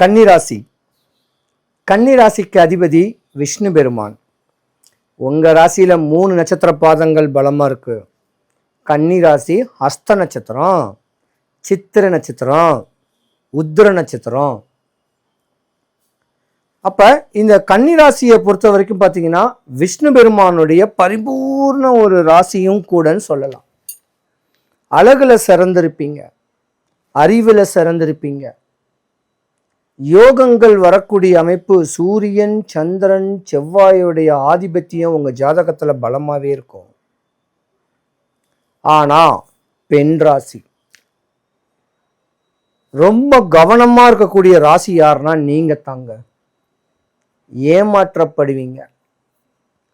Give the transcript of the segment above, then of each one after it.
கன்னிராசி. கன்னிராசிக்கு அதிபதி விஷ்ணு பெருமான். உங்கள் ராசியில் மூணு நட்சத்திர பாதங்கள் பலமாக இருக்குது கன்னிராசி ஹஸ்த நட்சத்திரம் சித்திர நட்சத்திரம் உத்திர நட்சத்திரம். அப்போ இந்த கன்னிராசியை பொறுத்த வரைக்கும் பார்த்தீங்கன்னா விஷ்ணு பெருமானுடைய பரிபூர்ண ஒரு ராசியும் கூடன்னு சொல்லலாம். அழகில் சிறந்திருப்பீங்க. அறிவில் சிறந்திருப்பீங்க. யோகங்கள் வரக்கூடிய அமைப்பு சூரியன் சந்திரன் செவ்வாயுடைய ஆதிபத்தியம் உங்கள் ஜாதகத்தில் பலமாகவே இருக்கும். ஆனால் பெண் ராசி. ரொம்ப கவனமாக இருக்கக்கூடிய ராசி யாருன்னா நீங்கள் தாங்க. ஏமாற்றப்படுவீங்க.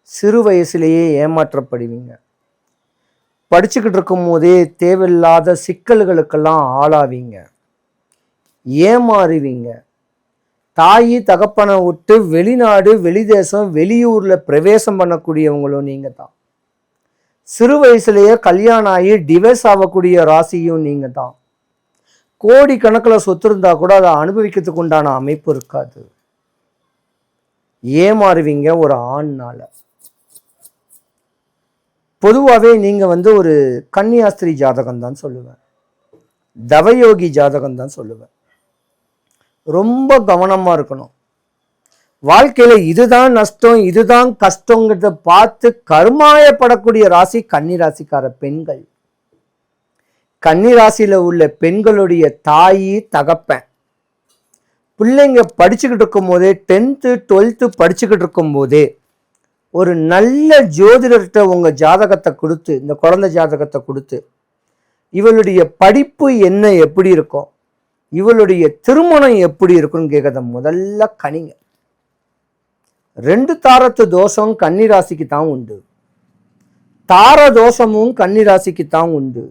சிறு வயசுலேயே ஏமாற்றப்படுவீங்க. படிச்சுக்கிட்டு இருக்கும் போதே தேவையில்லாத சிக்கல்களுக்கெல்லாம் ஆளாவீங்க. ஏமாறுவீங்க. தாயி தகப்பனை விட்டு வெளிநாடு வெளிதேசம் வெளியூரில் பிரவேசம் பண்ணக்கூடியவங்களும் நீங்கள் தான் சிறு வயசுலேயே கல்யாணம் ஆகி டிவைஸ் ஆகக்கூடிய ராசியும் நீங்கள் தான் கோடி கணக்கில் சொத்து இருந்தால் கூட அதை அனுபவிக்கிறதுக்கு உண்டான அமைப்பு இருக்காது. ஏமாறுவீங்க ஒரு ஆண்னால். பொதுவாகவே நீங்கள் வந்து ஒரு கன்னியாஸ்திரி ஜாதகம் தான் சொல்லுவேன். தவயோகி ஜாதகம் தான் சொல்லுவேன். ரொம்ப கவனமாக இருக்கணும். வாழ்க்கையில் இதுதான் நஷ்டம் இதுதான் கஷ்டங்கிறத பார்த்து கருமாயப்படக்கூடிய ராசி கன்னி ராசிக்கார பெண்கள். கன்னி உள்ள பெண்களுடைய தாயி தகப்பன். பிள்ளைங்க படிச்சுக்கிட்டு இருக்கும்போதே டென்த்து டுவெல்த்து படிச்சுக்கிட்டு இருக்கும்போதே ஒரு நல்ல ஜோதிடர்கிட்ட உங்கள் ஜாதகத்தை கொடுத்து இந்த குழந்தை ஜாதகத்தை கொடுத்து இவளுடைய படிப்பு என்ன எப்படி இருக்கும்? இவளுடைய திருமணம் எப்படி இருக்குன்னு கேட்கறத முதல்ல கனிங்க. ரெண்டு தாரத்து தோஷம் கன்னிராசிக்கு தான் உண்டு. தார தோஷமும் கன்னிராசிக்கு தான் உண்டு.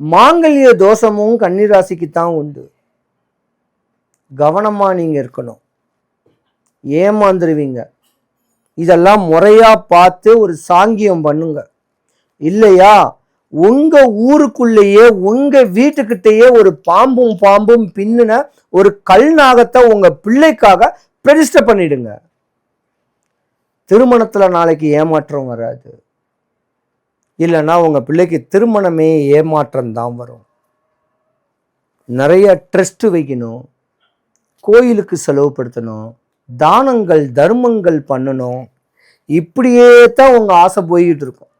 மாங்கல்ய தோஷமும் கன்னிராசிக்கு தான் உண்டு. கவனமாக நீங்கள் இருக்கணும். ஏமாந்துருவீங்க. இதெல்லாம் முறையாக பார்த்து ஒரு சாங்கியம் பண்ணுங்க. இல்லையா? உங்க ஊருக்குள்ளேயே உங்க வீட்டுக்கிட்டேயே ஒரு பாம்பும் பாம்பும் பின்னுன ஒரு கல் நாகத்தை உங்க பிள்ளைக்காக பிரதிஷ்டை பண்ணிடுங்க. திருமணத்துல நாளைக்கு ஏமாற்றம் வராது. இல்லைன்னா உங்க பிள்ளைக்கு திருமணமே ஏமாற்றம் தான் வரும். நிறைய ட்ரஸ்ட் வைக்கணும். கோயிலுக்கு செலவுப்படுத்தணும் தானங்கள் தர்மங்கள் பண்ணணும். இப்படியே தான் உங்க ஆசை போய்கிட்டு இருக்கும்.